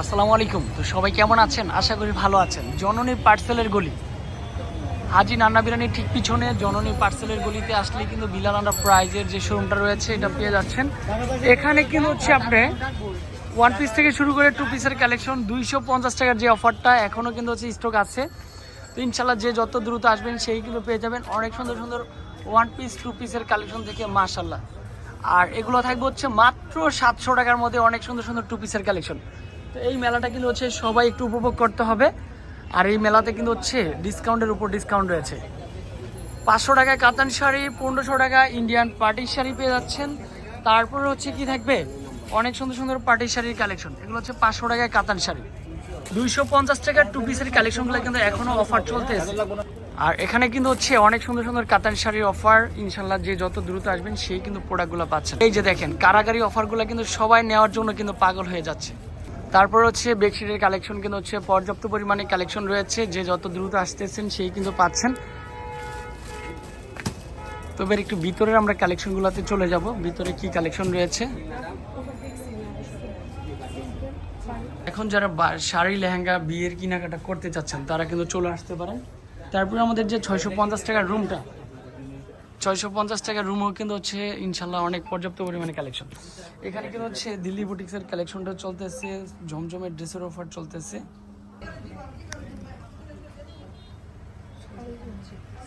আসসালামু আলাইকুম। তো সবাই কেমন আছেন? আশা করি ভালো আছেন। জননী পার্সেলের গলি। হাজি নান্না বিরিয়ানির ঠিক পিছনে জননী পার্সেলের গলিতে আসলে কিন্তু বিলাল আন্ডার প্রাইজের যে শোরুমটা রয়েছে, এটা পেয়ে যাচ্ছেন। এখানে কিন্তু হচ্ছে আপনি ওয়ান পিস থেকে শুরু করে টু পিসের কালেকশন দুইশো পঞ্চাশ টাকার যে অফারটা এখনও কিন্তু হচ্ছে স্টক আছে। তো ইনশাল্লাহ যে যত দ্রুত আসবেন, সেই কিন্তু পেয়ে যাবেন। অনেক সুন্দর সুন্দর ওয়ান পিস টু পিসের কালেকশন থেকে মাশাল্লাহ আর এগুলো থাকবে হচ্ছে মাত্র সাতশো টাকার মধ্যে অনেক সুন্দর সুন্দর টু পিসের কালেকশন তো এই মেলাটা কিন্তু হচ্ছে সবাই একটু উপভোগ করতে হবে। আর এই মেলাতে কিন্তু হচ্ছে ডিসকাউন্টের উপর ডিসকাউন্ট রয়েছে। পাঁচশো টাকায় কাতান শাড়ি, পনেরোশো টাকা ইন্ডিয়ান পার্টির শাড়ি পেয়ে যাচ্ছেন। তারপরে হচ্ছে কি থাকবে? অনেক সুন্দর সুন্দর পার্টির শাড়ির কালেকশন এগুলো হচ্ছে পাঁচশো টাকায় কাতান শাড়ি। দুইশো পঞ্চাশ টাকার টু পিসের কালেকশনগুলো কিন্তু এখনও অফার চলতেছে। আর এখানে কিন্তু হচ্ছে অনেক সুন্দর সুন্দর কাতান শাড়ির অফার ইনশাল্লাহ যে যত দ্রুত আসবেন সেই কিন্তু প্রোডাক্টগুলো পাচ্ছেন। এই যে দেখেন, কারাগারি অফারগুলো কিন্তু সবাই নেওয়ার জন্য কিন্তু পাগল হয়ে যাচ্ছে। তারপর হচ্ছে বেডশিটের কালেকশন কিন্তু হচ্ছে পর্যাপ্ত পরিমাণে কালেকশন রয়েছে। যে যত দ্রুত আসতেছেন সেই কিন্তু পাচ্ছেন। তো এবার একটু ভিতরের আমরা কালেকশনগুলোতে চলে যাব। ভিতরে কি কালেকশন রয়েছে? এখন যারা শাড়ি, লেহেঙ্গা, বিয়ের কেনাকাটা করতে চাচ্ছেন, তারা কিন্তু চলে আসতে পারেন। তারপরে আমাদের যে ছয়শো পঞ্চাশ টাকার রুমটা ছয়শো পঞ্চাশ টাকার রুমও কিন্তু হচ্ছে ইনশাল্লাহ অনেক পর্যাপ্ত পরিমাণে কালেকশন এখানে কিন্তু হচ্ছে দিল্লি বুটিক্সের কালেকশনটা চলতেছে ঝমঝমের ড্রেসের অফার চলতেছে।